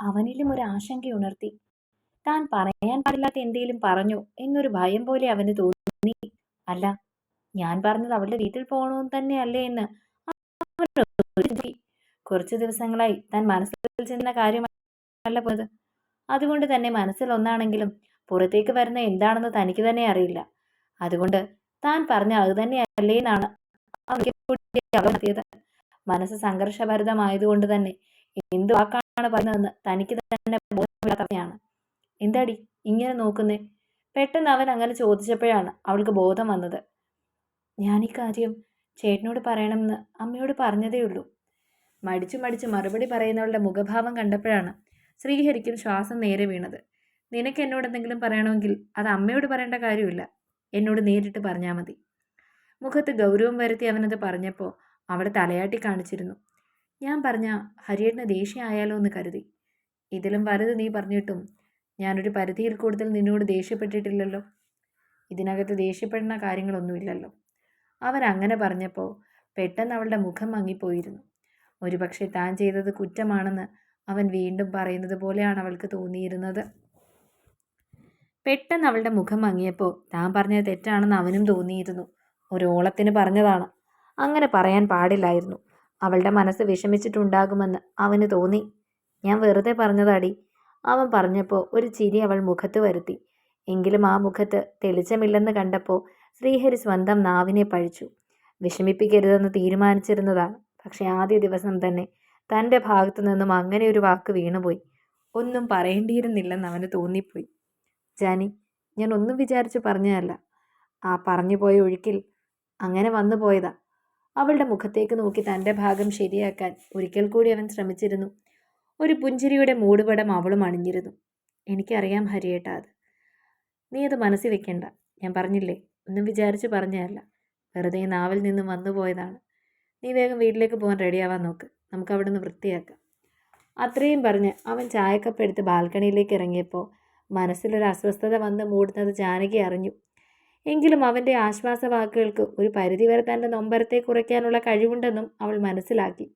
അവനിലും ഒരു ആശങ്കയുണർത്തി താൻ പറയാൻ പാടില്ലാത്ത എന്തെങ്കിലും പറഞ്ഞു എന്നൊരു ഭയം പോലെ അവന് തോന്നി. അല്ല ഞാൻ പറഞ്ഞത് അവളുടെ വീട്ടിൽ പോകണമെന്ന് തന്നെയല്ലേ എന്ന് കുറച്ചു ദിവസങ്ങളായി താൻ മനസ്സിൽ ചെന്ന കാര്യമല്ല പോയത്. അതുകൊണ്ട് തന്നെ മനസ്സിൽ ഒന്നാണെങ്കിലും പുറത്തേക്ക് വരുന്ന എന്താണെന്ന് തനിക്ക് തന്നെ അറിയില്ല. അതുകൊണ്ട് താൻ പറഞ്ഞ അത് തന്നെയല്ലേ എന്നാണ് മനസ്സ് സംഘർഷഭരിതമായതുകൊണ്ട് തന്നെ എന്ത് വാക്കാണ് പറഞ്ഞതെന്ന് തനിക്ക് തന്നെ ബോധമില്ലാത്തവയാണ്. എന്താടി ഇങ്ങനെ നോക്കുന്നേ? പെട്ടെന്ന് അവൻ അങ്ങനെ ചോദിച്ചപ്പോഴാണ് അവൾക്ക് ബോധം വന്നത്. ഞാൻ ഈ കാര്യം ചേട്ടനോട് പറയണമെന്ന് അമ്മയോട് പറഞ്ഞതേ ഉള്ളൂ. മടിച്ചു മടിച്ച് മറുപടി പറയുന്നവളുടെ മുഖഭാവം കണ്ടപ്പോഴാണ് ശ്രീഹരിക്കും ശ്വാസം നേരെ വീണത്. നിനക്ക് എന്നോട് എന്തെങ്കിലും പറയണമെങ്കിൽ അത് അമ്മയോട് പറയേണ്ട കാര്യമില്ല. എന്നോട് നേരിട്ട് പറഞ്ഞാൽ മതി. മുഖത്ത് ഗൗരവം വരുത്തി അവനത് പറഞ്ഞപ്പോൾ അവിടെ തലയാട്ടി കാണിച്ചിരുന്നു. ഞാൻ പറഞ്ഞ ഹരിയേട്ടന് ദേഷ്യമായാലോ എന്ന് കരുതി. ഇതിലും വലുത് നീ പറഞ്ഞിട്ടും ഞാനൊരു പരിധിയിൽ കൂടുതൽ നിന്നോട് ദേഷ്യപ്പെട്ടിട്ടില്ലല്ലോ. ഇതിനകത്ത് ദേഷ്യപ്പെടുന്ന കാര്യങ്ങളൊന്നുമില്ലല്ലോ. അവരങ്ങനെ പറഞ്ഞപ്പോൾ പെട്ടെന്ന് അവളുടെ മുഖം മങ്ങിപ്പോയിരുന്നു. ഒരുപക്ഷെ താൻ ചെയ്തത് കുറ്റമാണെന്ന് അവൻ വീണ്ടും പറയുന്നത് പോലെയാണ് അവൾക്ക് തോന്നിയിരുന്നത്. പെട്ടെന്ന് അവളുടെ മുഖം മങ്ങിയപ്പോൾ താൻ പറഞ്ഞത് തെറ്റാണെന്ന് അവനും തോന്നിയിരുന്നു. ഒരോളത്തിന് പറഞ്ഞതാണ്. അങ്ങനെ പറയാൻ പാടില്ലായിരുന്നു. അവളുടെ മനസ്സ് വിഷമിച്ചിട്ടുണ്ടാകുമെന്ന് അവന് തോന്നി. ഞാൻ വെറുതെ പറഞ്ഞതാടി. അവൻ പറഞ്ഞപ്പോൾ ഒരു ചിരി അവൾ മുഖത്ത് വരുത്തി. എങ്കിലും ആ മുഖത്ത് തെളിച്ചമില്ലെന്ന് കണ്ടപ്പോൾ ശ്രീഹരി സ്വന്തം നാവിനെ പഴിച്ചു. വിഷമിപ്പിക്കരുതെന്ന് തീരുമാനിച്ചിരുന്നതാണ്. പക്ഷേ ആദ്യ ദിവസം തന്നെ തന്റെ ഭാഗത്തു നിന്നും അങ്ങനെ ഒരു വാക്ക് വീണുപോയി. ഒന്നും പറയേണ്ടിയിരുന്നില്ലെന്ന് അവന് തോന്നിപ്പോയി. ജാനി ഞാൻ ഒന്നും വിചാരിച്ചു പറഞ്ഞതല്ല. ആ പറഞ്ഞു പോയ ഒഴുക്കിൽ അങ്ങനെ വന്നു പോയതാ അവളുടെ മുഖത്തേക്ക് നോക്കി തന്റെ ഭാഗം ശരിയാക്കാൻ ഒരിക്കൽ കൂടി അവൻ ശ്രമിച്ചിരുന്നു. ഒരു പുഞ്ചിരിയുടെ മൂടുപടം അവളും അണിഞ്ഞിരുന്നു. എനിക്കറിയാം ഹരിയേട്ടാ അത്. നീ അത് മനസ്സിൽ വെക്കണ്ട. ഞാൻ പറഞ്ഞില്ലേ? ഒന്നും വിചാരിച്ച് പറഞ്ഞതല്ല. വെറുതെ നാവിൽ നിന്ന് വന്നു പോയതാണ്. നീ വേഗം വീട്ടിലേക്ക് പോകാൻ റെഡിയാവാൻ നോക്ക്. നമുക്ക് അവിടെ നിന്ന് വൃത്തിയാക്കാം. അത്രയും പറഞ്ഞ് അവൻ ചായക്കപ്പെടുത്ത് ബാൽക്കണിയിലേക്ക് ഇറങ്ങിയപ്പോൾ മനസ്സിലൊരു അസ്വസ്ഥത വന്ന് മൂടുന്നത് ജാനകി അറിഞ്ഞു. എങ്കിലും അവന്റെ ആശ്വാസവാക്കുകൾക്ക് ഒരു പരിധിവരെ തന്റെ നൊമ്പരത്തെ കുറയ്ക്കാനുള്ള കഴിവുണ്ടെന്നും അവൾ മനസ്സിലാക്കി.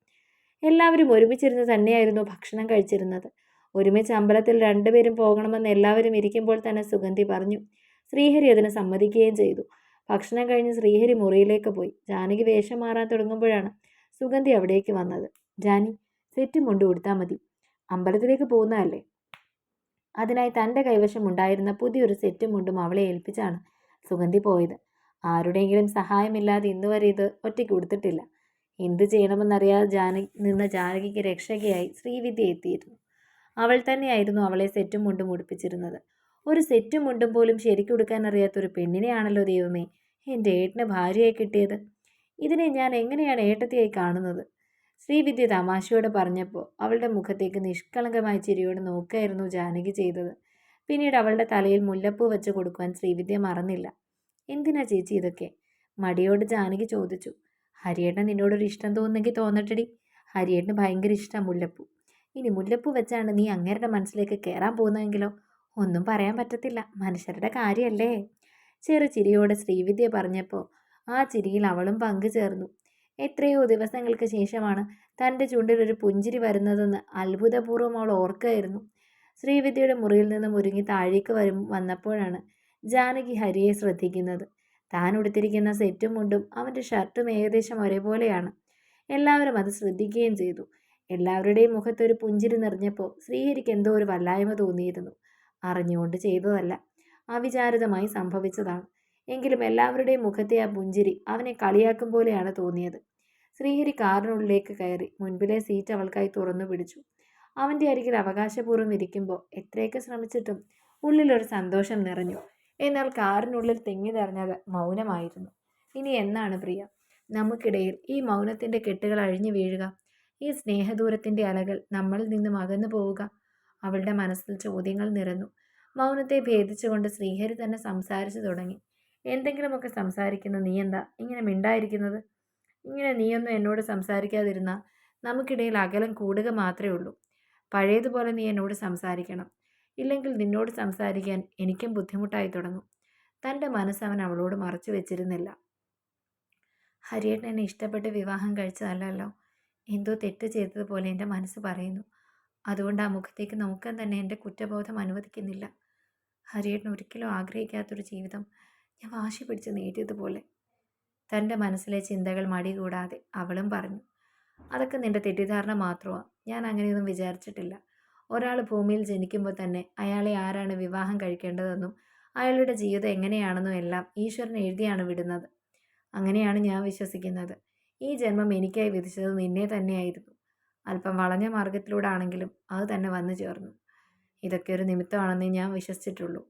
എല്ലാവരും ഒരുമിച്ചിരുന്ന് തന്നെയായിരുന്നു ഭക്ഷണം കഴിച്ചിരുന്നത്. ഒരുമിച്ച് അമ്പലത്തിൽ രണ്ടുപേരും പോകണമെന്ന് എല്ലാവരും ഇരിക്കുമ്പോൾ തന്നെ സുഗന്ധി പറഞ്ഞു ശ്രീഹരി അതിന് സമ്മതിക്കുകയും ചെയ്തു. ഭക്ഷണം കഴിഞ്ഞ് ശ്രീഹരി മുറിയിലേക്ക് പോയി. ജാനകി വേഷം മാറാൻ തുടങ്ങുമ്പോഴാണ് സുഗന്ധി അവിടേക്ക് വന്നത്. ജാനി സെറ്റും മുണ്ട് കൊടുത്താൽ മതി. അമ്പലത്തിലേക്ക് പോകുന്നതല്ലേ? അതിനായി തന്റെ കൈവശം ഉണ്ടായിരുന്ന പുതിയൊരു സെറ്റും മുണ്ടും അവളെ ഏൽപ്പിച്ചാണ് സുഗന്ധി പോയത്. ആരുടെയെങ്കിലും സഹായമില്ലാതെ ഇന്നുവരെ ഇത് ഒറ്റയ്ക്ക് കൊടുത്തിട്ടില്ല. എന്ത് ചെയ്യണമെന്നറിയാതെ ജാനകി നിന്ന ജാനകിക്ക് രക്ഷകയായി ശ്രീവിദ്യ എത്തിയിരുന്നു. അവൾ തന്നെയായിരുന്നു അവളെ സെറ്റും മുണ്ടും ഉടുപ്പിച്ചിരുന്നത്. ഒരു സെറ്റും മുണ്ടും പോലും ശരിക്കുടുക്കാൻ അറിയാത്ത ഒരു പെണ്ണിനെയാണല്ലോ ദൈവമേ എന്റെ ഏട്ടന് ഭാര്യയായി കിട്ടിയത്. ഇതിനെ ഞാൻ എങ്ങനെയാണ് ഏട്ടത്തിയായി കാണുന്നത്? ശ്രീവിദ്യ തമാശയോടെ പറഞ്ഞപ്പോൾ അവളുടെ മുഖത്തേക്ക് നിഷ്കളങ്കമായ ചിരിയോടെ നോക്കായിരുന്നു ജാനകി ചെയ്തത്. പിന്നീട് അവളുടെ തലയിൽ മുല്ലപ്പൂ വെച്ച് കൊടുക്കുവാൻ ശ്രീവിദ്യ മറന്നില്ല. എന്തിനാ ചേച്ചി ഇതൊക്കെ? മടിയോട് ജാനകി ചോദിച്ചു. ഹരിയേട്ടൻ നിന്നോടൊരു ഇഷ്ടം തോന്നുന്നെങ്കിൽ തോന്നട്ടടി. ഹരിയേട്ടന് ഭയങ്കര ഇഷ്ടമാണ് മുല്ലപ്പൂ. ഇനി മുല്ലപ്പൂ വെച്ചാണ് നീ അങ്ങേരുടെ മനസ്സിലേക്ക് കയറാൻ പോകുന്നതെങ്കിലോ? ഒന്നും പറയാൻ പറ്റത്തില്ല. മനുഷ്യരുടെ കാര്യമല്ലേ ചെറു ചിരിയോടെ ശ്രീവിദ്യ പറഞ്ഞപ്പോൾ ആ ചിരിയിൽ അവളും പങ്കു ചേർന്നു. എത്രയോ ദിവസങ്ങൾക്ക് ശേഷമാണ് തന്റെ ചുണ്ടിൽ ഒരു പുഞ്ചിരി വരുന്നതെന്ന് അത്ഭുതപൂർവം അവൾ ഓർക്കുകയായിരുന്നു ശ്രീവിദ്യയുടെ മുറിയിൽ നിന്ന് മുരുങ്ങി താഴേക്ക് വരും വന്നപ്പോഴാണ് ജാനകി ഹരിയെ ശ്രദ്ധിക്കുന്നത്. താൻ ഉടുത്തിരിക്കുന്ന സെറ്റും മുണ്ടും അവന്റെ ഷർട്ടും ഏകദേശം ഒരേപോലെയാണ്. എല്ലാവരും അത് ശ്രദ്ധിക്കുകയും ചെയ്തു. എല്ലാവരുടെയും മുഖത്തൊരു പുഞ്ചിരി നിറഞ്ഞപ്പോൾ ശ്രീഹരിക്ക് എന്തോ ഒരു വല്ലായ്മ തോന്നിയിരുന്നു. അറിഞ്ഞുകൊണ്ട് ചെയ്തതല്ല അവിചാരിതമായി സംഭവിച്ചതാണ്. എങ്കിലും എല്ലാവരുടെയും മുഖത്തെ ആ പുഞ്ചിരി അവനെ കളിയാക്കും പോലെയാണ് തോന്നിയത്. ശ്രീഹരി കാറിനുള്ളിലേക്ക് കയറി മുൻപിലെ സീറ്റ് അവൾക്കായി തുറന്നു പിടിച്ചു. അവന്റെ അരികിൽ അവകാശപൂർവം ഇരിക്കുമ്പോൾ എത്രയൊക്കെ ശ്രമിച്ചിട്ടും ഉള്ളിലൊരു സന്തോഷം നിറഞ്ഞു. എന്നാൽ കാറിനുള്ളിൽ തെങ്ങി നിറഞ്ഞത് മൗനമായിരുന്നു. ഇനി എന്നാണ് പ്രിയ? നമുക്കിടയിൽ ഈ മൗനത്തിന്റെ കെട്ടുകൾ അഴിഞ്ഞു വീഴുക. ഈ സ്നേഹദൂരത്തിന്റെ അലകൾ നമ്മളിൽ നിന്നും അകന്നു പോവുക. അവളുടെ മനസ്സിൽ ചോദ്യങ്ങൾ നിറഞ്ഞു. മൗനത്തെ ഭേദിച്ചുകൊണ്ട് ശ്രീഹരി തന്നെ സംസാരിച്ചു തുടങ്ങി. എന്തെങ്കിലുമൊക്കെ സംസാരിക്കുന്ന നീ എന്താ? ഇങ്ങനെ മിണ്ടായിരിക്കുന്നത്? ഇങ്ങനെ നീയൊന്നും എന്നോട് സംസാരിക്കാതിരുന്ന നമുക്കിടയിൽ അകലം കൂടുക മാത്രമേ ഉള്ളൂ. പഴയതുപോലെ നീ എന്നോട് സംസാരിക്കണം. ഇല്ലെങ്കിൽ നിന്നോട് സംസാരിക്കാൻ എനിക്കും ബുദ്ധിമുട്ടായി തുടങ്ങും. തന്റെ മനസ്സവൻ അവളോട് മറച്ചു വെച്ചിരുന്നില്ല. ഹരിയേട്ടൻ എന്നെ ഇഷ്ടപ്പെട്ട് വിവാഹം കഴിച്ചതല്ലല്ലോ. എന്തോ തെറ്റ് ചെയ്തതുപോലെ എന്റെ മനസ്സ് പറയുന്നു. അതുകൊണ്ട് ആ മുഖത്തേക്ക് നോക്കാൻ തന്നെ എന്റെ കുറ്റബോധം അനുവദിക്കുന്നില്ല. ഹരിയേട്ടൻ ഒരിക്കലും ആഗ്രഹിക്കാത്തൊരു ജീവിതം ഞാൻ വാശി പിടിച്ച് നേടിയതുപോലെ. തന്റെ മനസ്സിലെ ചിന്തകൾ മടി കൂടാതെ അവളും പറഞ്ഞു. അതൊക്കെ നിന്റെ തെറ്റിദ്ധാരണ മാത്രമാണ് ഞാൻ അങ്ങനെയൊന്നും വിചാരിച്ചിട്ടില്ല. ഒരാൾ ഭൂമിയിൽ ജനിക്കുമ്പോൾ തന്നെ അയാളെ ആരാണ് വിവാഹം കഴിക്കേണ്ടതെന്നും അയാളുടെ ജീവിതം എങ്ങനെയാണെന്നും എല്ലാം ഈശ്വരൻ എഴുതിയാണ് വിടുന്നത്. അങ്ങനെയാണ് ഞാൻ വിശ്വസിക്കുന്നത്. ഈ ജന്മം എനിക്കായി വിധിച്ചത് നിന്നെ തന്നെയായിരുന്നു. അല്പം വളഞ്ഞ മാർഗത്തിലൂടെ ആണെങ്കിലും അത് തന്നെ വന്നു ചേർന്നു. ഇതൊക്കെ ഒരു നിമിത്തമാണെന്നേ ഞാൻ വിശ്വസിച്ചിട്ടുള്ളൂ.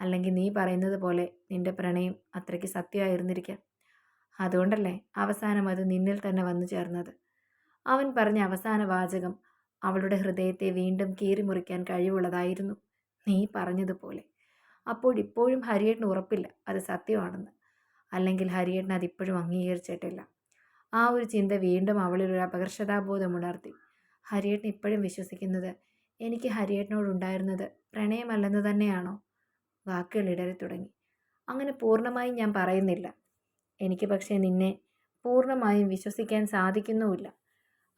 അല്ലെങ്കിൽ നീ പറയുന്നത് പോലെ നിന്റെ പ്രണയം അത്രയ്ക്ക് സത്യമായിരുന്നിരിക്കാം. അതുകൊണ്ടല്ലേ അവസാനം അത് നിന്നിൽ തന്നെ വന്നു ചേർന്നത്. അവൻ പറഞ്ഞ അവസാന വാചകം അവളുടെ ഹൃദയത്തെ വീണ്ടും കീറിമുറിക്കാൻ കഴിവുള്ളതായിരുന്നു. നീ പറഞ്ഞതുപോലെ. അപ്പോൾ ഇപ്പോഴും ഹരിയേട്ടന് ഉറപ്പില്ല അത് സത്യമാണെന്ന്. അല്ലെങ്കിൽ ഹരിയേട്ടൻ അതിപ്പോഴും അംഗീകരിച്ചിട്ടില്ല. ആ ഒരു ചിന്ത വീണ്ടും അവളിൽ ഒരു അപകർഷതാബോധം ഉണർത്തി. ഹരിയേട്ടൻ ഇപ്പോഴും വിശ്വസിക്കുന്നത് എനിക്ക് ഹരിയേട്ടനോടുണ്ടായിരുന്നത് പ്രണയമല്ലെന്ന് തന്നെയാണോ? വാക്കുകൾ ഇടറി തുടങ്ങി. അങ്ങനെ പൂർണമായും ഞാൻ പറയുന്നില്ല. എനിക്ക് പക്ഷേ നിന്നെ പൂർണമായും വിശ്വസിക്കാൻ സാധിക്കുന്നുമില്ല.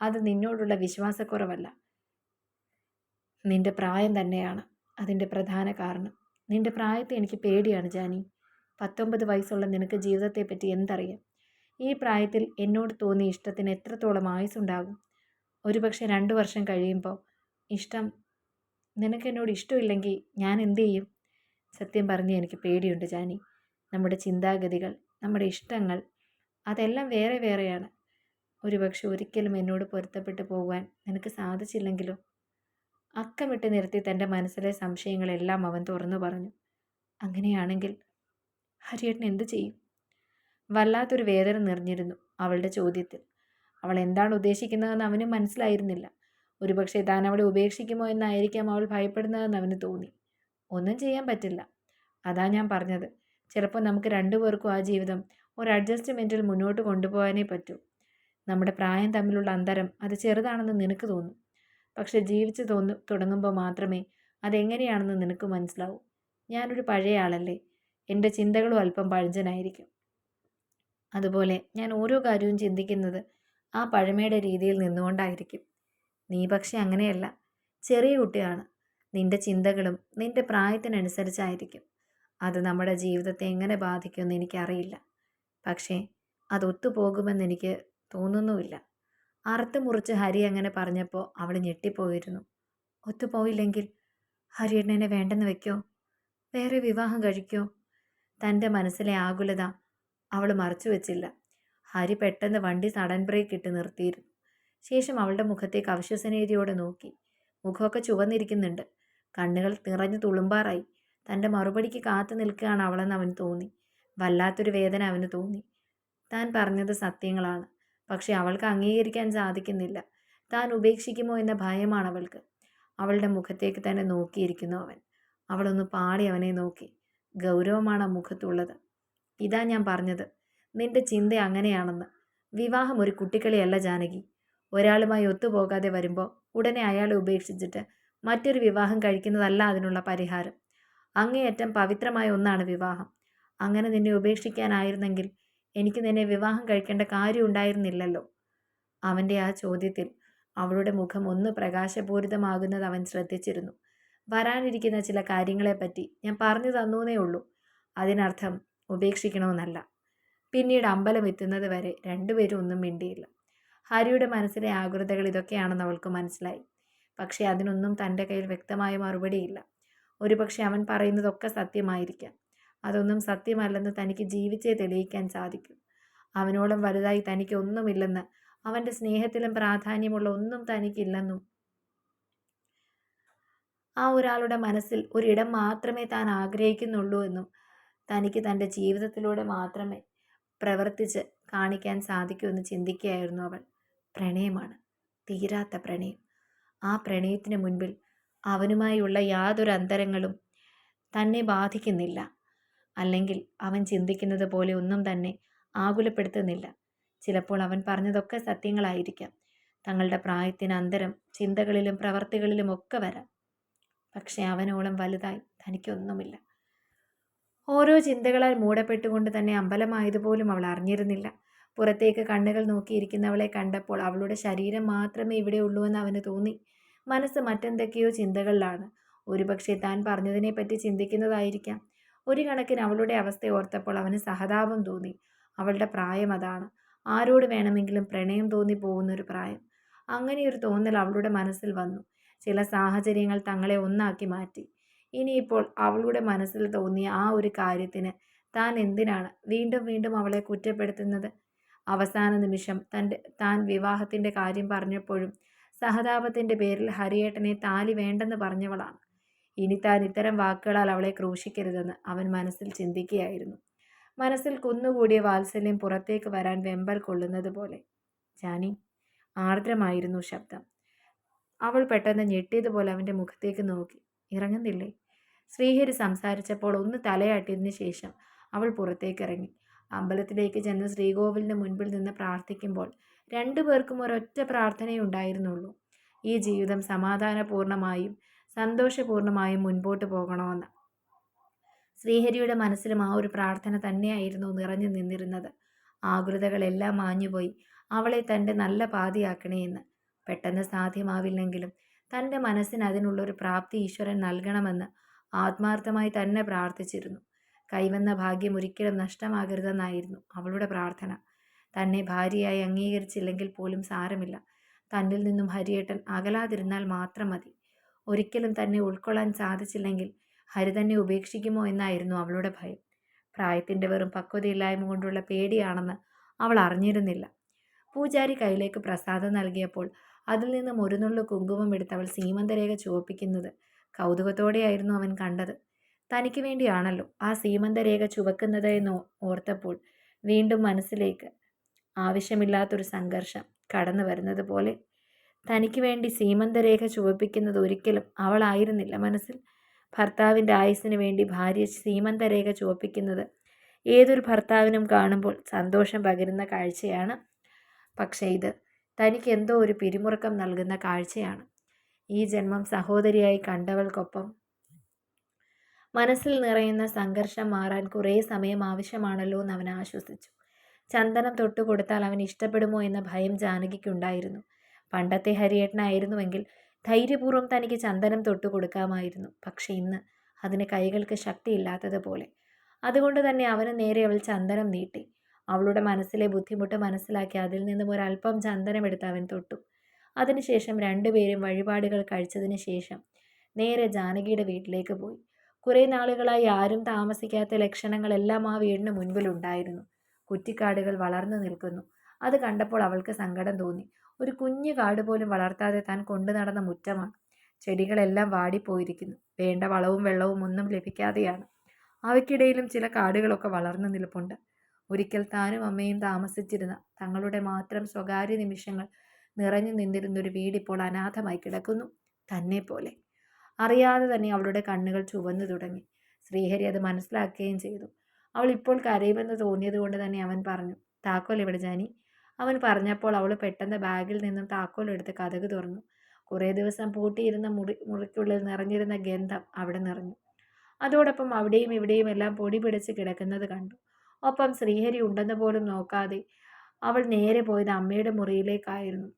അത് നിന്നോടുള്ള വിശ്വാസക്കുറവല്ല. നിന്റെ പ്രായം തന്നെയാണ് അതിന്റെ പ്രധാന കാരണം. നിന്റെ പ്രായത്തെ എനിക്ക് പേടിയാണ് ജാനി. പത്തൊമ്പത് വയസ്സുള്ള നിനക്ക് ജീവിതത്തെപ്പറ്റി എന്തറിയാം? ഈ പ്രായത്തിൽ എന്നോട് തോന്നിയ ഇഷ്ടത്തിന് എത്രത്തോളം ആയുസ്സുണ്ടാകും? ഒരുപക്ഷെ രണ്ട് വർഷം കഴിയുമ്പോൾ ഇഷ്ടം നിനക്ക് എന്നോട് ഇഷ്ടമില്ലെങ്കിൽ ഞാൻ എന്ത് ചെയ്യും സത്യം പറഞ്ഞ് എനിക്ക് പേടിയുണ്ട് ജാനി. നമ്മുടെ ചിന്താഗതികൾ നമ്മുടെ ഇഷ്ടങ്ങൾ അതെല്ലാം വേറെ വേറെയാണ്. ഒരുപക്ഷെ ഒരിക്കലും എന്നോട് പൊരുത്തപ്പെട്ടു പോകുവാൻ നിനക്ക് സാധിച്ചില്ലെങ്കിലോ? അക്കമിട്ട് നിർത്തി തന്റെ മനസ്സിലെ സംശയങ്ങളെല്ലാം അവൻ തുറന്നു പറഞ്ഞു. അങ്ങനെയാണെങ്കിൽ ഹരിയേട്ടൻ എന്തു ചെയ്യും? വല്ലാത്തൊരു വേദന നിറഞ്ഞിരുന്നു അവളുടെ ചോദ്യത്തിൽ. അവൾ എന്താണ് ഉദ്ദേശിക്കുന്നതെന്ന് അവന് മനസ്സിലായിരുന്നില്ല. ഒരുപക്ഷെ താൻ അവളെ ഉപേക്ഷിക്കുമോ എന്നായിരിക്കാം അവൾ ഭയപ്പെടുന്നതെന്ന് അവന് തോന്നി. ഒന്നും ചെയ്യാൻ പറ്റില്ല. അതാ ഞാൻ പറഞ്ഞത്. ചിലപ്പോൾ നമുക്ക് രണ്ടുപേർക്കും ആ ജീവിതം ഒരു അഡ്ജസ്റ്റ്മെന്റിൽ മുന്നോട്ട് കൊണ്ടുപോകാനേ പറ്റൂ. നമ്മുടെ പ്രായം തമ്മിലുള്ള അന്തരം അത് ചെറുതാണെന്ന് നിനക്ക് തോന്നും. പക്ഷെ ജീവിച്ചു തോന്നു തുടങ്ങുമ്പോൾ മാത്രമേ അതെങ്ങനെയാണെന്ന് നിനക്ക് മനസ്സിലാവൂ. ഞാനൊരു പഴയ ആളല്ലേ. എന്റെ ചിന്തകളും അല്പം പഴഞ്ചനായിരിക്കും. അതുപോലെ ഞാൻ ഓരോ കാര്യവും ചിന്തിക്കുന്നത് ആ പഴമയുടെ രീതിയിൽ നിന്നുകൊണ്ടായിരിക്കും. നീ പക്ഷെ അങ്ങനെയല്ല. ചെറിയ കുട്ടിയാണ്. നിന്റെ ചിന്തകളും നിന്റെ പ്രായത്തിനനുസരിച്ചായിരിക്കും. അത് നമ്മുടെ ജീവിതത്തെ എങ്ങനെ ബാധിക്കുമെന്ന് എനിക്കറിയില്ല. പക്ഷേ അത് ഒത്തുപോകുമെന്ന് എനിക്ക് തോന്നുന്നുമില്ല. അറുത്ത് മുറിച്ച് ഹരി അങ്ങനെ പറഞ്ഞപ്പോൾ അവൾ ഞെട്ടിപ്പോയിരുന്നു. ഒത്തുപോയില്ലെങ്കിൽ ഹരിയണ്ണനെ വേണ്ടെന്ന് വെക്കോ? വേറെ വിവാഹം കഴിക്കോ? തന്റെ മനസ്സിലെ ആകുലത അവൾ മറച്ചു വെച്ചില്ല. ഹരി പെട്ടെന്ന് വണ്ടി സഡൻ ബ്രേക്ക് ഇട്ട് നിർത്തിയിരുന്നു. ശേഷം അവളുടെ മുഖത്തേക്ക് അവിശ്വസനീയതയോടെ നോക്കി. മുഖമൊക്കെ ചുവന്നിരിക്കുന്നുണ്ട്. കണ്ണുകൾ നിറഞ്ഞു തുളുമ്പാറായി. തന്റെ മറുപടിക്ക് കാത്തു നിൽക്കുകയാണ് അവളെന്ന് അവന് തോന്നി. വല്ലാത്തൊരു വേദന അവന് തോന്നി. താൻ പറഞ്ഞത് സത്യങ്ങളാണ്. പക്ഷെ അവൾക്ക് അംഗീകരിക്കാൻ സാധിക്കുന്നില്ല. താൻ ഉപേക്ഷിക്കുമോ എന്ന ഭയമാണ് അവൾക്ക്. അവളുടെ മുഖത്തേക്ക് തന്നെ നോക്കിയിരിക്കുന്നു അവൻ. അവളൊന്ന് പാടി അവനെ നോക്കി. ഗൗരവമാണ് ആ മുഖത്തുള്ളത്. ഇതാ ഞാൻ പറഞ്ഞത്. നിന്റെ ചിന്ത അങ്ങനെയാണെന്ന്. വിവാഹം ഒരു കുട്ടിക്കളിയല്ല ജാനകി. ഒരാളുമായി ഒത്തുപോകാതെ വരുമ്പോൾ ഉടനെ അയാളെ ഉപേക്ഷിച്ചിട്ട് മറ്റൊരു വിവാഹം കഴിക്കുന്നതല്ല അതിനുള്ള പരിഹാരം. അങ്ങേയറ്റം പവിത്രമായ ഒന്നാണ് വിവാഹം. അങ്ങനെ നിന്നെ ഉപേക്ഷിക്കാനായിരുന്നെങ്കിൽ എനിക്ക് നിന്നെ വിവാഹം കഴിക്കേണ്ട കാര്യം ഉണ്ടായിരുന്നില്ലല്ലോ. അവന്റെ ആ ചോദ്യത്തിൽ അവളുടെ മുഖം ഒന്ന് പ്രകാശപൂരിതമാകുന്നത് അവൻ ശ്രദ്ധിച്ചിരുന്നു. വരാനിരിക്കുന്ന ചില കാര്യങ്ങളെപ്പറ്റി ഞാൻ പറഞ്ഞു തന്നൂന്നേ ഉള്ളൂ. അതിനർത്ഥം ഉപേക്ഷിക്കണമെന്നല്ല. പിന്നീട് അമ്പലം എത്തുന്നത് വരെ രണ്ടുപേരും ഒന്നും മിണ്ടിയില്ല. ഹരിയുടെ മനസ്സിലെ ആകുലതകൾ ഇതൊക്കെയാണെന്ന് അവൾക്ക് മനസ്സിലായി. പക്ഷേ അതിനൊന്നും തന്റെ കയ്യിൽ വ്യക്തമായ മറുപടിയില്ല. ഒരുപക്ഷെ അവൻ പറയുന്നതൊക്കെ സത്യമായിരിക്കാം. അതൊന്നും സത്യമല്ലെന്ന് തനിക്ക് ജീവിച്ചേ തെളിയിക്കാൻ സാധിക്കും. അവനോളം വലുതായി തനിക്ക് ഒന്നുമില്ലെന്ന് അവന്റെ സ്നേഹത്തിലും പ്രാധാന്യമുള്ള ഒന്നും തനിക്കില്ലെന്നും. ആ ഒരാളുടെ മനസ്സിൽ ഒരിടം മാത്രമേ താൻ ആഗ്രഹിക്കുന്നുള്ളൂ എന്നും തനിക്ക് തന്റെ ജീവിതത്തിലൂടെ മാത്രമേ പ്രവർത്തിച്ച് കാണിക്കാൻ സാധിക്കൂ എന്ന് ചിന്തിക്കുകയായിരുന്നു അവൾ. പ്രണയമാണ്. തീരാത്ത പ്രണയം. ആ പ്രണയത്തിന് മുൻപിൽ അവനുമായുള്ള യാതൊരു അന്തരങ്ങളും തന്നെ ബാധിക്കുന്നില്ല. അല്ലെങ്കിൽ അവൻ ചിന്തിക്കുന്നത് പോലെ ഒന്നും തന്നെ ആകുലപ്പെടുത്തുന്നില്ല. ചിലപ്പോൾ അവൻ പറഞ്ഞതൊക്കെ സത്യങ്ങളായിരിക്കാം. തങ്ങളുടെ പ്രായത്തിന് അന്തരം ചിന്തകളിലും പ്രവർത്തികളിലും ഒക്കെ വരാം. പക്ഷെ അവനോളം വലുതായി തനിക്കൊന്നുമില്ല. ഓരോ ചിന്തകളാൽ മൂടപ്പെട്ടുകൊണ്ട് തന്നെ അമ്പലമായതുപോലും അവൾ അറിഞ്ഞിരുന്നില്ല. പുറത്തേക്ക് കണ്ണുകൾ നോക്കിയിരിക്കുന്നവളെ കണ്ടപ്പോൾ അവളുടെ ശരീരം മാത്രമേ ഇവിടെ ഉള്ളൂ എന്ന് അവന് തോന്നി. മനസ്സ് മറ്റെന്തൊക്കെയോ ചിന്തകളിലാണ്. ഒരുപക്ഷെ താൻ പറഞ്ഞതിനെപ്പറ്റി ചിന്തിക്കുന്നതായിരിക്കാം. ഒരു കണക്കിന് അവളുടെ അവസ്ഥ ഓർത്തപ്പോൾ അവന് സഹതാപം തോന്നി. അവളുടെ പ്രായം അതാണ്. ആരോട് വേണമെങ്കിലും പ്രണയം തോന്നി പോകുന്ന ഒരു പ്രായം. അങ്ങനെയൊരു തോന്നൽ അവളുടെ മനസ്സിൽ വന്നു. ചില സാഹചര്യങ്ങൾ തങ്ങളെ ഒന്നാക്കി മാറ്റി. ഇനിയിപ്പോൾ അവളുടെ മനസ്സിൽ തോന്നിയ ആ ഒരു കാര്യത്തിന് താൻ എന്തിനാണ് വീണ്ടും വീണ്ടും അവളെ കുറ്റപ്പെടുത്തുന്നത്? അവസാന നിമിഷം തന്റെ താൻ വിവാഹത്തിന്റെ കാര്യം പറഞ്ഞപ്പോഴും സഹതാപത്തിന്റെ പേരിൽ ഹരിയേട്ടനെ താലി വേണ്ടെന്ന് പറഞ്ഞവളാണ്. ഇനി താൻ ഇത്തരം വാക്കുകളാൽ അവളെ ക്രൂശിക്കരുതെന്ന് അവൻ മനസ്സിൽ ചിന്തിക്കുകയായിരുന്നു. മനസ്സിൽ കുന്നുകൂടിയ വാത്സല്യം പുറത്തേക്ക് വരാൻ വെമ്പൽ കൊള്ളുന്നത് പോലെ. ജാനി ആർദ്രമായിരുന്നു ശബ്ദം. അവൾ പെട്ടെന്ന് ഞെട്ടിയതുപോലെ അവന്റെ മുഖത്തേക്ക് നോക്കി. ഇറങ്ങുന്നില്ലേ ശ്രീഹരി സംസാരിച്ചപ്പോൾ ഒന്ന് തലയാട്ടിയതിന് ശേഷം അവൾ പുറത്തേക്ക് ഇറങ്ങി അമ്പലത്തിലേക്ക് ചെന്ന് ശ്രീകോവിലിന് മുൻപിൽ നിന്ന് പ്രാർത്ഥിക്കുമ്പോൾ രണ്ടു പേർക്കും ഒരൊറ്റ പ്രാർത്ഥനയുണ്ടായിരുന്നുള്ളൂ. ഈ ജീവിതം സമാധാനപൂർണമായും സന്തോഷപൂർണമായും മുൻപോട്ട് പോകണമെന്ന്. ശ്രീഹരിയുടെ മനസ്സിലും ആ ഒരു പ്രാർത്ഥന തന്നെയായിരുന്നു നിറഞ്ഞു നിന്നിരുന്നത്. ആകുലതകളെല്ലാം മാഞ്ഞുപോയി. അവളെ തന്റെ നല്ല പാതിയാക്കണേ എന്ന്. പെട്ടെന്ന് സാധ്യമാവില്ലെങ്കിലും തന്റെ മനസ്സിന് അതിനുള്ളൊരു പ്രാപ്തി ഈശ്വരൻ നൽകണമെന്ന് ആത്മാർത്ഥമായി തന്നെ പ്രാർത്ഥിച്ചിരുന്നു. കൈവന്ന ഭാഗ്യം ഒരിക്കലും നഷ്ടമാകരുതെന്നായിരുന്നു അവളുടെ പ്രാർത്ഥന. തന്നെ ഭാര്യയായി അംഗീകരിച്ചില്ലെങ്കിൽ പോലും സാരമില്ല. തന്നിൽ നിന്നും ഹരിയേട്ടൻ അകലാതിരുന്നാൽ മാത്രം മതി. ഒരിക്കലും തന്നെ ഉൾക്കൊള്ളാൻ സാധിച്ചില്ലെങ്കിൽ ഹരി തന്നെ ഉപേക്ഷിക്കുമോ എന്നായിരുന്നു അവളുടെ ഭയം. പ്രായത്തിന്റെ വെറും പക്വതയില്ലായ്മ കൊണ്ടുള്ള പേടിയാണെന്ന് അവൾ അറിഞ്ഞിരുന്നില്ല. പൂജാരി കയ്യിലേക്ക് പ്രസാദം നൽകിയപ്പോൾ അതിൽ നിന്നും ഒരു നുള്ളു കുങ്കുമം എടുത്ത് അവൾ സീമന്തരേഖ ചുവപ്പിക്കുന്നത് കൗതുകത്തോടെയായിരുന്നു അവൻ കണ്ടത്. തനിക്ക് വേണ്ടിയാണല്ലോ ആ സീമന്തരേഖ ചുവക്കുന്നത് എന്ന് ഓർത്തപ്പോൾ വീണ്ടും മനസ്സിലേക്ക് ആവശ്യമില്ലാത്തൊരു സംഘർഷം കടന്നു വരുന്നത് പോലെ തനിക്ക് വേണ്ടി സീമന്തരേഖ ചുവപ്പിക്കുന്നത് ഒരിക്കലും അവളായിരുന്നില്ല മനസ്സിൽ. ഭർത്താവിന്റെ ആയുസ്സിന് വേണ്ടി ഭാര്യ സീമന്തരേഖ ചുവപ്പിക്കുന്നത് ഏതൊരു ഭർത്താവിനും കാണുമ്പോൾ സന്തോഷം പകരുന്ന കാഴ്ചയാണ് പക്ഷേ ഇത്. തനിക്ക് എന്തോ ഒരു പിരിമുറുക്കം നൽകുന്ന കാഴ്ചയാണ്. ഈ ജന്മം സഹോദരിയായി കണ്ടവൾക്കൊപ്പം മനസ്സിൽ നിറയുന്ന സംഘർഷം മാറാൻ കുറേ സമയം ആവശ്യമാണല്ലോ എന്ന് അവൻ ആശ്വസിച്ചു. ചന്ദനം തൊട്ടു കൊടുത്താൽ അവൻ ഇഷ്ടപ്പെടുമോ എന്ന ഭയം ജാനകിക്കുണ്ടായിരുന്നു. പണ്ടത്തെ ഹരിയേട്ടനായിരുന്നുവെങ്കിൽ ധൈര്യപൂർവം തനിക്ക് ചന്ദനം തൊട്ടു കൊടുക്കാമായിരുന്നു. പക്ഷെ ഇന്ന് അതിന് കൈകൾക്ക് ശക്തിയില്ലാത്തതുപോലെ. അതുകൊണ്ട് തന്നെ അവന് നേരെ അവൾ ചന്ദനം നീട്ടി. അവളുടെ മനസ്സിലെ ബുദ്ധിമുട്ട് മനസ്സിലാക്കി അതിൽ നിന്നും ഒരല്പം ചന്ദനമെടുത്ത് അവൻ തൊട്ടു. അതിനുശേഷം രണ്ടുപേരും വഴിപാടുകൾ കഴിച്ചതിന് ശേഷം നേരെ ജാനകിയുടെ വീട്ടിലേക്ക് പോയി. കുറേ നാളുകളായി ആരും താമസിക്കാത്ത ലക്ഷണങ്ങളെല്ലാം ആ വീടിന് മുൻപിലുണ്ടായിരുന്നു. കുറ്റിക്കാടുകൾ വളർന്നു നിൽക്കുന്നു. അത് കണ്ടപ്പോൾ അവൾക്ക് സങ്കടം തോന്നി. ഒരു കുഞ്ഞു കാട് പോലും വളർത്താതെ താൻ കൊണ്ടു നടന്ന മുറ്റമാണ്. ചെടികളെല്ലാം വാടിപ്പോയിരിക്കുന്നു. വേണ്ട വളവും വെള്ളവും ഒന്നും ലഭിക്കാതെയാണ്. അവയ്ക്കിടയിലും ചില കാടുകളൊക്കെ വളർന്നു നിൽപ്പുണ്ട്. ഒരിക്കൽ താനും അമ്മയും താമസിച്ചിരുന്ന തങ്ങളുടെ മാത്രം സ്വകാര്യ നിമിഷങ്ങൾ നിറഞ്ഞു നിന്നിരുന്നൊരു വീടിപ്പോൾ അനാഥമായി കിടക്കുന്നു. തന്നെ പോലെ അറിയാതെ തന്നെ അവളുടെ കണ്ണുകൾ ചുവന്നു തുടങ്ങി. ശ്രീഹരി അത് മനസ്സിലാക്കുകയും ചെയ്തു. അവൾ ഇപ്പോൾ കരയുമെന്ന് തോന്നിയത് കൊണ്ട് തന്നെ അവൻ പറഞ്ഞു താക്കോൽ എവിടെ ജാനി. അവൻ പറഞ്ഞപ്പോൾ അവൾ പെട്ടെന്ന് ബാഗിൽ നിന്നും താക്കോലെടുത്ത് കഥക് തുറന്നു. കുറേ ദിവസം പൂട്ടിയിരുന്ന മുറി മുറിക്കുള്ളിൽ നിറഞ്ഞിരുന്ന ഗന്ധം അവിടെ നിറഞ്ഞു. അതോടൊപ്പം അവിടെയും ഇവിടെയും എല്ലാം പൊടി പിടിച്ച് കിടക്കുന്നത് കണ്ടു. ഒപ്പം ശ്രീഹരി ഉണ്ടെന്ന് പോലും നോക്കാതെ അവൾ നേരെ പോയത് അമ്മയുടെ മുറിയിലേക്കായിരുന്നു.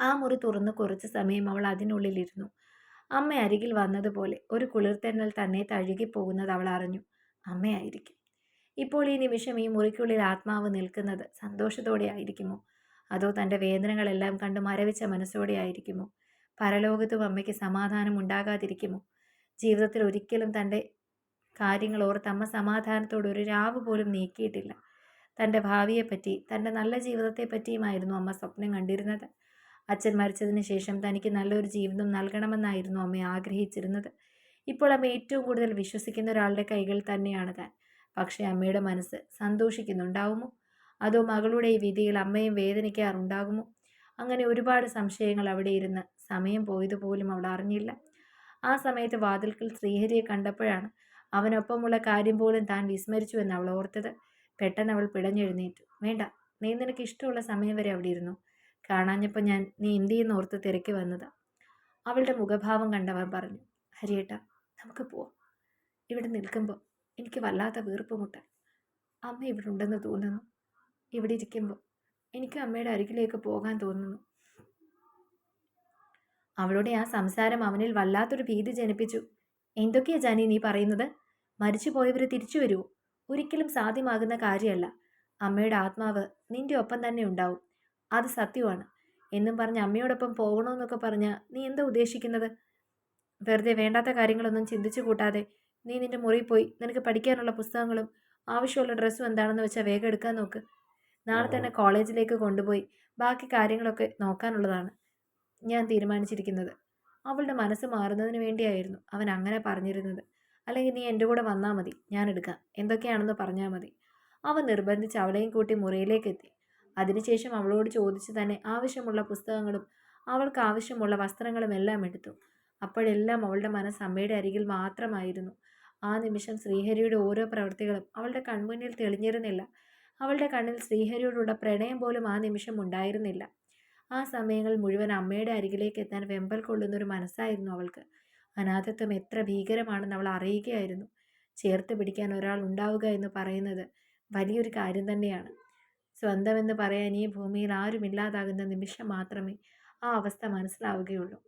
ആ മുറി തുറന്ന് കുറച്ച് സമയം അവൾ അതിനുള്ളിലിരുന്നു. അമ്മ അരികിൽ വന്നതുപോലെ ഒരു കുളിർത്തന്നൽ തന്നെ തഴുകിപ്പോകുന്നത് അവൾ അറിഞ്ഞു. അമ്മയായിരിക്കും. ഇപ്പോൾ ഈ നിമിഷം ഈ മുറിക്കുള്ളിൽ ആത്മാവ് നിൽക്കുന്നത് സന്തോഷത്തോടെ ആയിരിക്കുമോ? അതോ തന്റെ വേദനകളെല്ലാം കണ്ട് മരവിച്ച മനസ്സോടെ ആയിരിക്കുമോ? പരലോകത്തും അമ്മയ്ക്ക് സമാധാനം ഉണ്ടാകാതിരിക്കുമോ? ജീവിതത്തിൽ ഒരിക്കലും തന്റെ കാര്യങ്ങൾ ഓർത്ത് അമ്മ സമാധാനത്തോടെ ഒരു രാവ് പോലും നീക്കിയിട്ടില്ല. തന്റെ ഭാവിയെപ്പറ്റി തന്റെ നല്ല ജീവിതത്തെപ്പറ്റിയുമായിരുന്നു അമ്മ സ്വപ്നം കണ്ടിരുന്നത്. അച്ഛൻ മരിച്ചതിന് ശേഷം തനിക്ക് നല്ലൊരു ജീവിതം നൽകണമെന്നായിരുന്നു അമ്മ ആഗ്രഹിച്ചിരുന്നത്. ഇപ്പോൾ അമ്മ ഏറ്റവും കൂടുതൽ വിശ്വസിക്കുന്ന ഒരാളുടെ കൈകൾ തന്നെയാണ് താൻ. പക്ഷേ അമ്മയുടെ മനസ്സ് സന്തോഷിക്കുന്നുണ്ടാവുമോ? അതോ മകളുടെ ഈ വിധിയിൽ അമ്മയും വേദനിക്കാറുണ്ടാകുമോ? അങ്ങനെ ഒരുപാട് സംശയങ്ങൾ അവിടെ ഇരുന്ന് സമയം പോയതുപോലും അവൾ അറിഞ്ഞില്ല. ആ സമയത്ത് വാതിൽക്കൽ ശ്രീഹരിയെ കണ്ടപ്പോഴാണ് അവനൊപ്പമുള്ള കാര്യം പോലും താൻ വിസ്മരിച്ചു എന്ന് അവൾ ഓർത്തത്. പെട്ടെന്ന് അവൾ പിടഞ്ഞെഴുന്നേറ്റു. വേണ്ട നീ നിനക്ക് ഇഷ്ടമുള്ള സമയം വരെ അവിടെ ഇരുന്നു. കാണാഞ്ഞപ്പോൾ ഞാൻ നീ എന്ത് ചെയ്യുന്ന ഓർത്ത് തിരക്കി വന്നതാ. അവളുടെ മുഖഭാവം കണ്ടവൻ പറഞ്ഞു ഹരിയേട്ട നമുക്ക് പോവാം. ഇവിടെ നിൽക്കുമ്പോൾ എനിക്ക് വല്ലാത്ത വീർപ്പുമുട്ടൽ അമ്മ ഇവിടെ ഉണ്ടെന്ന് തോന്നുന്നു. ഇവിടെ ഇരിക്കുമ്പോൾ എനിക്ക് അമ്മയുടെ അരികിലേക്ക് പോകാൻ തോന്നുന്നു. അവളുടെ ആ സംസാരം അവനിൽ വല്ലാത്തൊരു ഭീതി ജനിപ്പിച്ചു. എന്തൊക്കെയാ ജാനി നീ പറയുന്നത്? മരിച്ചു പോയവർ തിരിച്ചു വരുമോ ഒരിക്കലും സാധ്യമാകുന്ന കാര്യമല്ല. അമ്മയുടെ ആത്മാവ് നിന്റെ ഒപ്പം തന്നെ ഉണ്ടാവും. അത് സത്യമാണ്. എന്നും പറഞ്ഞ് അമ്മയോടൊപ്പം പോകണമെന്നൊക്കെ പറഞ്ഞ് നീ എന്താ ഉദ്ദേശിക്കുന്നത്? വെറുതെ വേണ്ടാത്ത കാര്യങ്ങളൊന്നും ചിന്തിച്ചു കൂട്ടാതെ നീ നിന്റെ മുറിയിൽ പോയി. നിനക്ക് പഠിക്കാനുള്ള പുസ്തകങ്ങളും ആവശ്യമുള്ള ഡ്രസ്സും എന്താണെന്ന് വെച്ചാൽ വേഗം എടുക്കാൻ നോക്ക്. നാളെ തന്നെ കോളേജിലേക്ക് കൊണ്ടുപോയി ബാക്കി കാര്യങ്ങളൊക്കെ നോക്കാനുള്ളതാണ് ഞാൻ തീരുമാനിച്ചിരിക്കുന്നത്. അവളുടെ മനസ്സ് മാറുന്നതിന് വേണ്ടിയായിരുന്നു അവൻ അങ്ങനെ പറഞ്ഞിരുന്നത്. അല്ലെങ്കിൽ നീ എന്റെ കൂടെ വന്നാൽ മതി. ഞാൻ എടുക്കാം. എന്തൊക്കെയാണെന്ന് പറഞ്ഞാൽ മതി. അവൻ നിർബന്ധിച്ച് അവളെയും കൂട്ടി മുറിയിലേക്ക് എത്തി. അതിനുശേഷം അവളോട് ചോദിച്ച് തന്നെ ആവശ്യമുള്ള പുസ്തകങ്ങളും അവൾക്ക് ആവശ്യമുള്ള വസ്ത്രങ്ങളും എല്ലാം എടുത്തു. അപ്പോഴെല്ലാം അവളുടെ മനസ്സ് അമ്മയുടെ അരികിൽ മാത്രമായിരുന്നു. ആ നിമിഷം ശ്രീഹരിയുടെ ഓരോ പ്രവൃത്തികളും അവളുടെ കൺമുന്നിൽ തെളിഞ്ഞിരുന്നില്ല. അവളുടെ കണ്ണിൽ ശ്രീഹരിയോടുള്ള പ്രണയം പോലും ആ നിമിഷം ഉണ്ടായിരുന്നില്ല. ആ സമയങ്ങൾ മുഴുവൻ അമ്മയുടെ അരികിലേക്ക് എത്താൻ വെമ്പൽ കൊള്ളുന്ന ഒരു മനസ്സായിരുന്നു അവൾക്ക്. അനാഥത്വം എത്ര ഭീകരമാണെന്ന് അവൾ അറിയുകയായിരുന്നു. ചേർത്ത് പിടിക്കാൻ ഒരാൾ ഉണ്ടാവുക എന്ന് പറയുന്നത് വലിയൊരു കാര്യം തന്നെയാണ്. സ്വന്തമെന്ന് പറയാൻ ഈ ഭൂമിയിൽ ആരുമില്ലാതാകുന്ന നിമിഷം മാത്രമേ ആ അവസ്ഥ മനസ്സിലാവുകയുള്ളൂ.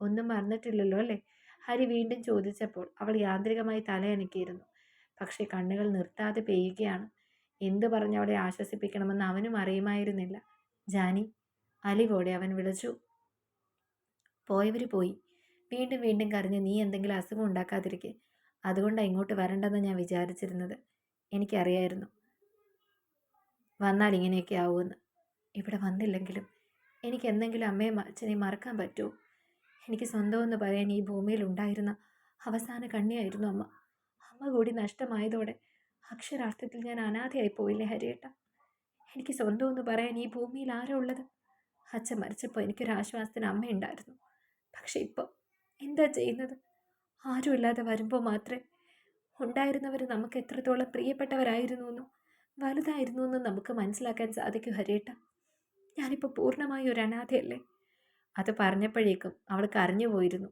ഒന്നും മറന്നിട്ടില്ലല്ലോ അല്ലേ? ഹരി വീണ്ടും ചോദിച്ചപ്പോൾ അവൾ യാന്ത്രികമായി തലയനക്കിയിരുന്നു പക്ഷേ കണ്ണുകൾ നിർത്താതെ പെയ്യുകയാണ്. എന്തു പറഞ്ഞ് അവളെ ആശ്വസിപ്പിക്കണമെന്ന് അവനും അറിയുമായിരുന്നില്ല. ജാനി അലിവോടെ അവൻ വിളിച്ചു. പോയവർ പോയി. വീണ്ടും വീണ്ടും കരഞ്ഞ് നീ എന്തെങ്കിലും അസുഖം ഉണ്ടാക്കാതിരിക്കെ. അതുകൊണ്ടാണ് ഇങ്ങോട്ട് വരണ്ടെന്ന് ഞാൻ വിചാരിച്ചിരുന്നത്. എനിക്കറിയായിരുന്നു. വന്നാൽ ഇങ്ങനെയൊക്കെ ആവുമെന്ന് ഇവിടെ വന്നില്ലെങ്കിലും എനിക്ക് എന്തെങ്കിലും അമ്മയും അച്ഛനെയും മറക്കാൻ പറ്റുമോ? എനിക്ക് സ്വന്തമെന്ന് പറയാൻ ഈ ഭൂമിയിൽ ഉണ്ടായിരുന്ന അവസാന കണ്ണിയായിരുന്നു അമ്മ. അമ്മ കൂടി നഷ്ടമായതോടെ അക്ഷരാർത്ഥത്തിൽ ഞാൻ അനാഥയായി പോയില്ലേ ഹരിയേട്ട? എനിക്ക് സ്വന്തമെന്ന് പറയാൻ ഈ ഭൂമിയിൽ ആരാ ഉള്ളത്? അച്ഛൻ മരിച്ചപ്പോൾ എനിക്കൊരാശ്വാസത്തിന് അമ്മയുണ്ടായിരുന്നു. പക്ഷെ ഇപ്പോൾ എന്താ ചെയ്യുന്നത്? ആരുമില്ലാതെ വരുമ്പോൾ മാത്രമേ ഉണ്ടായിരുന്നവർ നമുക്ക് എത്രത്തോളം പ്രിയപ്പെട്ടവരായിരുന്നു എന്നും വലുതായിരുന്നു എന്നും നമുക്ക് മനസ്സിലാക്കാൻ സാധിക്കും ഹരിയേട്ട. ഞാനിപ്പോൾ പൂർണമായി ഒരു അനാഥയല്ലേ? അത് പറഞ്ഞപ്പോഴേക്കും അവൾ കരഞ്ഞു പോയിരുന്നു.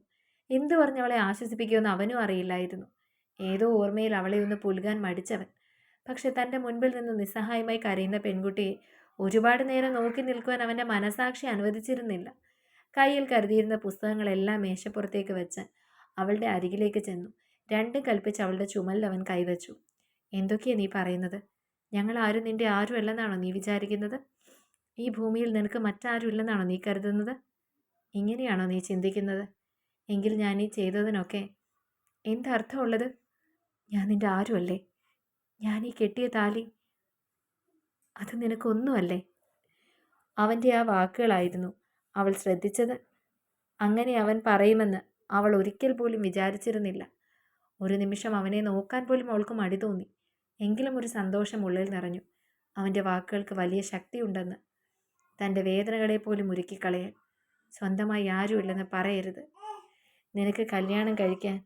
എന്തു പറഞ്ഞ് അവളെ ആശ്വസിപ്പിക്കുമെന്ന് അവനും അറിയില്ലായിരുന്നു. ഏതോ ഓർമ്മയിൽ അവളെ ഒന്ന് പുലുകാൻ മടിച്ചവൻ. പക്ഷെ തന്റെ മുൻപിൽ നിന്ന് നിസ്സഹായമായി കരയുന്ന പെൺകുട്ടിയെ ഒരുപാട് നേരം നോക്കി നിൽക്കുവാൻ അവന്റെ മനസാക്ഷി അനുവദിച്ചിരുന്നില്ല. കയ്യിൽ കരുതിയിരുന്ന പുസ്തകങ്ങളെല്ലാം മേശപ്പുറത്തേക്ക് വെച്ച് അവളുടെ അരികിലേക്ക് ചെന്നു. രണ്ട് കൽപ്പിച്ച് അവളുടെ ചുമലിൽ അവൻ കൈവച്ചു. എന്തൊക്കെയാണ് നീ പറയുന്നത്? ഞങ്ങൾ ആരും നിന്റെ ആരും അല്ലെന്നാണോ നീ വിചാരിക്കുന്നത്? ഈ ഭൂമിയിൽ നിനക്ക് മറ്റാരും ഇല്ലെന്നാണോ നീ കരുതുന്നത്? ഇങ്ങനെയാണോ നീ ചിന്തിക്കുന്നത്? എങ്കിൽ ഞാൻ ഈ ചെയ്തതിനൊക്കെ എന്തർത്ഥമുള്ളത്? ഞാൻ നിന്റെ ആരുമല്ലേ? ഞാൻ ഈ കെട്ടിയ താലി അത് നിനക്കൊന്നുമല്ലേ? അവന്റെ ആ വാക്കുകളായിരുന്നു അവൾ ശ്രദ്ധിച്ചത്. അങ്ങനെ അവൻ പറയുമെന്ന് അവൾ ഒരിക്കൽ പോലും വിചാരിച്ചിരുന്നില്ല. ഒരു നിമിഷം അവനെ നോക്കാൻ പോലും അവൾക്ക് മടി തോന്നി. എങ്കിലും ഒരു സന്തോഷം ഉള്ളിൽ നിറഞ്ഞു. അവന്റെ വാക്കുകൾക്ക് വലിയ ശക്തിയുണ്ടെന്ന് തന്റെ വേദനകളെ പോലും ഉരുക്കിക്കളയാൻ സ്വന്തമായി ആരുമില്ലെന്ന് പറയരുത്. നിനക്ക് കല്യാണം കഴിക്കാൻ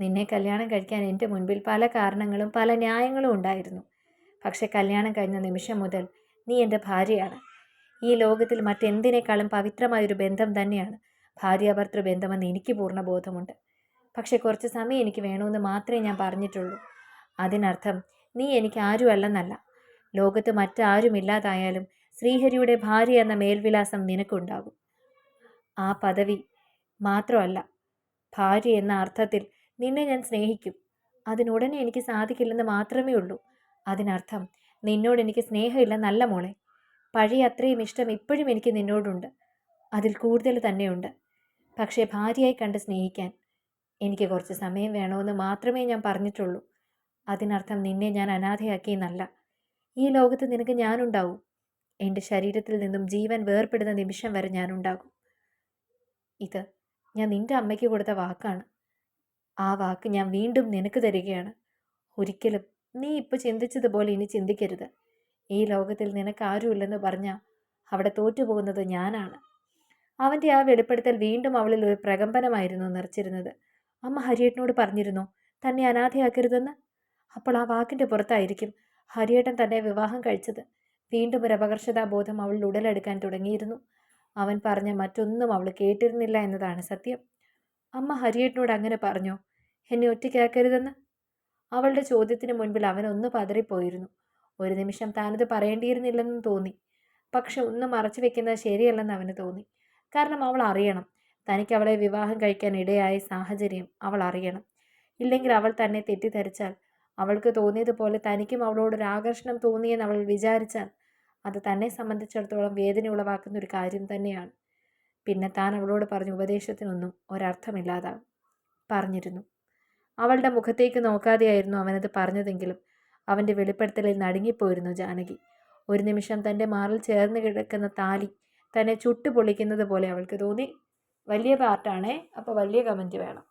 നിന്നെ കല്യാണം കഴിക്കാൻ എന്റെ മുൻപിൽ പല കാരണങ്ങളും പല ന്യായങ്ങളും ഉണ്ടായിരുന്നു. പക്ഷെ കല്യാണം കഴിഞ്ഞ നിമിഷം മുതൽ നീ എന്റെ ഭാര്യയാണ്. ഈ ലോകത്തിൽ മറ്റെന്തിനേക്കാളും പവിത്രമായൊരു ബന്ധം തന്നെയാണ്. ഭാര്യാഭർത്തൃ ബന്ധമെന്ന് എനിക്ക് പൂർണ ബോധമുണ്ട്. പക്ഷെ കുറച്ച് സമയം എനിക്ക് വേണമെന്ന് മാത്രമേ ഞാൻ പറഞ്ഞിട്ടുള്ളൂ. അതിനർത്ഥം നീ എനിക്ക് ആരുമല്ലെന്നല്ല. ലോകത്ത് മറ്റാരും മറ്റാരുമില്ലാതായാലും ശ്രീഹരിയുടെ ഭാര്യ എന്ന മേൽവിലാസം നിനക്കുണ്ടാകും. ആ പദവി മാത്രമല്ല ഭാര്യ എന്ന അർത്ഥത്തിൽ നിന്നെ ഞാൻ സ്നേഹിക്കും. അതിനുടനെ എനിക്ക് സാധിക്കില്ലെന്ന് മാത്രമേ ഉള്ളൂ. അതിനർത്ഥം നിന്നോട് എനിക്ക് സ്നേഹമില്ലെന്നല്ല മോളെ. പഴയ അത്രയും ഇഷ്ടം ഇപ്പോഴും എനിക്ക് നിന്നോടുണ്ട്. അതിൽ കൂടുതൽ തന്നെയുണ്ട്. പക്ഷേ ഭാര്യയായി കണ്ട് സ്നേഹിക്കാൻ എനിക്ക് കുറച്ച് സമയം വേണമെന്ന് മാത്രമേ ഞാൻ പറഞ്ഞിട്ടുള്ളൂ. അതിനർത്ഥം നിന്നെ ഞാൻ അനാഥയാക്കിയെന്നല്ല. ഈ ലോകത്ത് നിനക്ക് ഞാനുണ്ടാവും. എന്റെ ശരീരത്തിൽ നിന്നും ജീവൻ വേർപെടുന്ന നിമിഷം വരെ ഞാനുണ്ടാകും. ഇത് ഞാൻ നിന്റെ അമ്മയ്ക്ക് കൊടുത്ത വാക്കാണ്. ആ വാക്ക് ഞാൻ വീണ്ടും നിനക്ക് തരികയാണ്. ഒരിക്കലും നീ ഇപ്പോൾ ചിന്തിച്ചതുപോലെ ഇനി ചിന്തിക്കരുത്. ഈ ലോകത്തിൽ നിനക്ക് ആരുമില്ലെന്ന് പറഞ്ഞാൽ അവിടെ തോറ്റുപോകുന്നത് ഞാനാണ്. അവന്റെ ആ വെളിപ്പെടുത്തൽ വീണ്ടും അവളിൽ ഒരു പ്രകമ്പനമായിരുന്നു നിറച്ചിരുന്നത്. അമ്മ ഹരിയേട്ടനോട് പറഞ്ഞിരുന്നു തന്നെ അനാഥയാക്കരുതെന്ന്? അപ്പോൾ ആ വാക്കിന്റെ പുറത്തായിരിക്കും ഹരിയേട്ടൻ തന്നെ വിവാഹം കഴിച്ചത്. വീണ്ടും ഒരു അപകർഷതാബോധം അവളിൽ ഉടലെടുക്കാൻ തുടങ്ങിയിരുന്നു. അവൻ പറഞ്ഞ മറ്റൊന്നും അവൾ കേട്ടിരുന്നില്ല എന്നതാണ് സത്യം. അമ്മ ഹരിയേട്ടനോട് അങ്ങനെ പറഞ്ഞോ? എന്നെ ഒറ്റയ്ക്കാക്കരുതെന്ന്? അവളുടെ ചോദ്യത്തിന് മുൻപിൽ അവൻ ഒന്ന് പതറിപ്പോയിരുന്നു. ഒരു നിമിഷം താനത് പറയേണ്ടിയിരുന്നില്ലെന്നും തോന്നി. പക്ഷെ ഒന്നും മറച്ചു വെക്കുന്നത് ശരിയല്ലെന്ന് അവന് തോന്നി. കാരണം അവൾ അറിയണം. തനിക്ക് അവളെ വിവാഹം കഴിക്കാൻ ഇടയായ സാഹചര്യം അവൾ അറിയണം. ഇല്ലെങ്കിൽ അവൾ തന്നെ തെറ്റിദ്ധരിച്ചാൽ അവൾക്ക് തോന്നിയതുപോലെ തനിക്കും അവളോടൊരു ആകർഷണം തോന്നിയെന്ന് അവൾ വിചാരിച്ചാൽ അത് തന്നെ സംബന്ധിച്ചിടത്തോളം വേദന ഉളവാക്കുന്ന ഒരു കാര്യം തന്നെയാണ്. പിന്നെ താൻ അവളോട് പറഞ്ഞ ഉപദേശത്തിനൊന്നും ഒരർത്ഥമില്ലാതാകും പറഞ്ഞിരുന്നു. അവളുടെ മുഖത്തേക്ക് നോക്കാതെയായിരുന്നു അവനത് പറഞ്ഞതെങ്കിലും അവന്റെ വെളിപ്പെടുത്തലിൽ നടുങ്ങിപ്പോയിരുന്നു ജാനകി. ഒരു നിമിഷം തന്റെ മാറിൽ ചേർന്ന് കിടക്കുന്ന താലി തന്നെ ചുട്ടുപൊളിക്കുന്നത് പോലെ അവൾക്ക് തോന്നി. വലിയ പാർട്ടാണേ അപ്പോൾ വലിയ കമന്റ് വേണം.